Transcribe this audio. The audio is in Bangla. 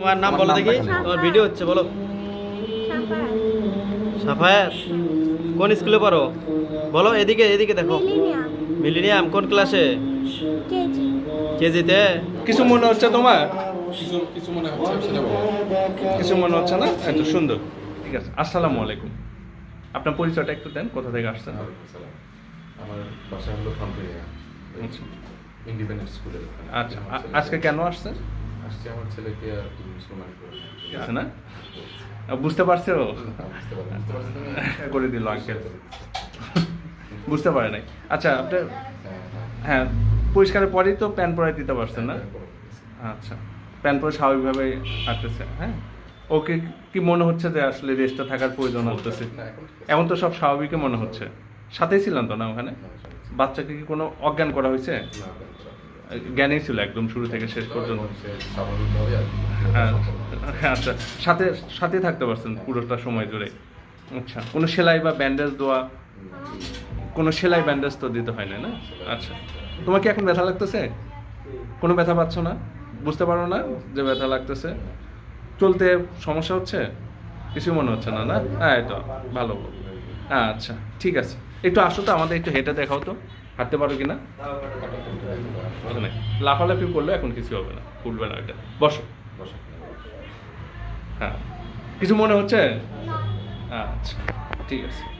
তোমার নাম বলো দেখি। তোমার ভিডিও হচ্ছে বলো। সাফায়াত। কোন স্কুলে পড়ো? বলো এদিকে এদিকে দেখো। মিলিনিয়াম কোন ক্লাসে? কেজি কেজিতে। কিছু মনে হচ্ছে তোমার? কিছু মনে হচ্ছে কিছু মনে হচ্ছে না? এত সুন্দর। ঠিক আছে আসসালামু আলাইকুম। আপনার পরিচয়টা একটু দেন কোথা থেকে আসছেন? আমার বাসা হলো আচ্ছা। ইন্ডিপেন্ডেন্ট স্কুলের আচ্ছা আমার আ- ছেলে- আজকে কেন আসছেন? আসছে আমার ছেলেকে আর মুসলমান করে না? বুঝতে পারছ তুমি? করে দিল আঙ্কেল। বুঝতে পারে নাই। আচ্ছা আপনি হ্যাঁ, হ্যাঁ। হ্যাঁ পরিষ্কারের পরেই তো প্যান পরাই দিতে পারছেন না? হ্যাঁ, হ্যাঁ, আচ্ছা প্যান পরে স্বাভাবিকভাবে আসতেছে হ্যাঁ? ওকে কি মনে হচ্ছে যে আসলে রেস্টটা থাকার প্রয়োজন হতেছে? না, এখন ঠিক আছে। এখন তো সব স্বাভাবিকই মনে হচ্ছে। সাথেই ছিলাম তো না ওখানে? বাচ্চাকে কি কোনো অজ্ঞান করা হয়েছে না, প্ল্যান করা হয়নি। জ্ঞানেই ছিল একদম শুরু থেকে শেষ পর্যন্ত। হ্যাঁ, আচ্ছা সাথে সাথে থাকতে পারছেন পুরোটা সময় জুড়ে। আচ্ছা কোনো সেলাই বা ব্যান্ডেজ দেওয়া কোনো সেলাই ব্যান্ডেজ তো দিতে হয় না না? আচ্ছা তোমার কি এখন ব্যথা লাগতেছে? কোনো ব্যথা পাচ্ছ না? বুঝতে পারো না যে ব্যথা লাগতেছে? চলতে সমস্যা হচ্ছে? কিছু মনে হচ্ছে না না? হ্যাঁ এটা ভালো। আচ্ছা ঠিক আছে। একটু আসো তো আমাদের একটু হেঁটে দেখাও তো। হাঁটতে পারো কি না লাফালাফি করলে এখন কিছু হবে না উঠবে না এটা। বসো। বসো। হ্যাঁ। কিছু মনে হচ্ছে? আচ্ছা ঠিক আছে।